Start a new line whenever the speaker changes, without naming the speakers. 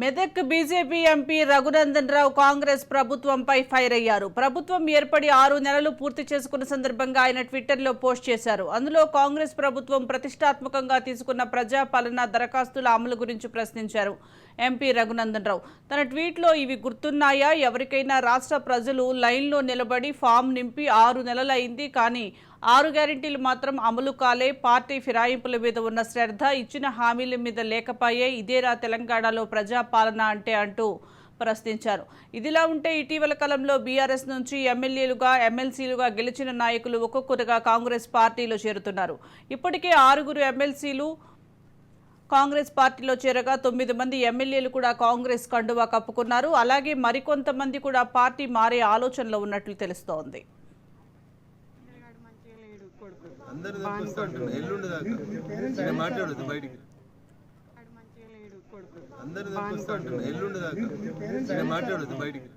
Medak BJP MP Raghunandan Rao Congress ప్రభుత్వంపై fire అయ్యారు. ప్రభుత్వం ఏర్పడి ఆరు నెలలు పూర్తి చేసుకున్న సందర్భంగా ఆయన ట్విట్టర్లో పోస్ట్ చేశారు. అందులో కాంగ్రెస్ ప్రభుత్వం ప్రతిష్టాత్మకంగా తీసుకున్న ప్రజాపాలన దరఖాస్తుల అమలు గురించి ప్రశ్నించారు ఎంపీ రఘునందన్ రావు తన ట్వీట్లో ఇవి గుర్తున్నాయా? ఎవరికైనా రాష్ట్ర ప్రజలు లైన్లో నిలబడి ఫామ్ నింపి ఆరు నెలలైంది కానీ ఆరు గ్యారెంటీలు మాత్రం అమలు కాలే. పార్టీ ఫిరాయింపుల మీద ఉన్న శ్రద్ధ ఇచ్చిన హామీల మీద లేకపాయే. ఇదేరా తెలంగాణలో ప్రజాపాలన అంటే అంటూ ప్రశ్నించారు. ఇదిలా ఉంటే ఇటీవల కాలంలో బీఆర్ఎస్ నుంచి ఎమ్మెల్యేలుగా ఎమ్మెల్సీలుగా గెలిచిన నాయకులు ఒక్కొక్కరుగా కాంగ్రెస్ పార్టీలో చేరుతున్నారు. ఇప్పటికే ఆరుగురు ఎమ్మెల్సీలు కాంగ్రెస్ పార్టీలో చేరగా తొమ్మిది మంది ఎమ్మెల్యేలు కూడా కాంగ్రెస్ కండువా కప్పుకున్నారు. అలాగే మరికొంతమంది కూడా పార్టీ మారే ఆలోచనలో ఉన్నట్లు తెలుస్తోంది.
అందరు తప్పొస్తా అంటున్నా ఎల్లుండి దాకా నేను మాట్లాడొద్దు బయటికి అందరు తప్పొస్తా అంటున్నా ఎల్లుండి దాకా నేను మాట్లాడొద్దు బయటికి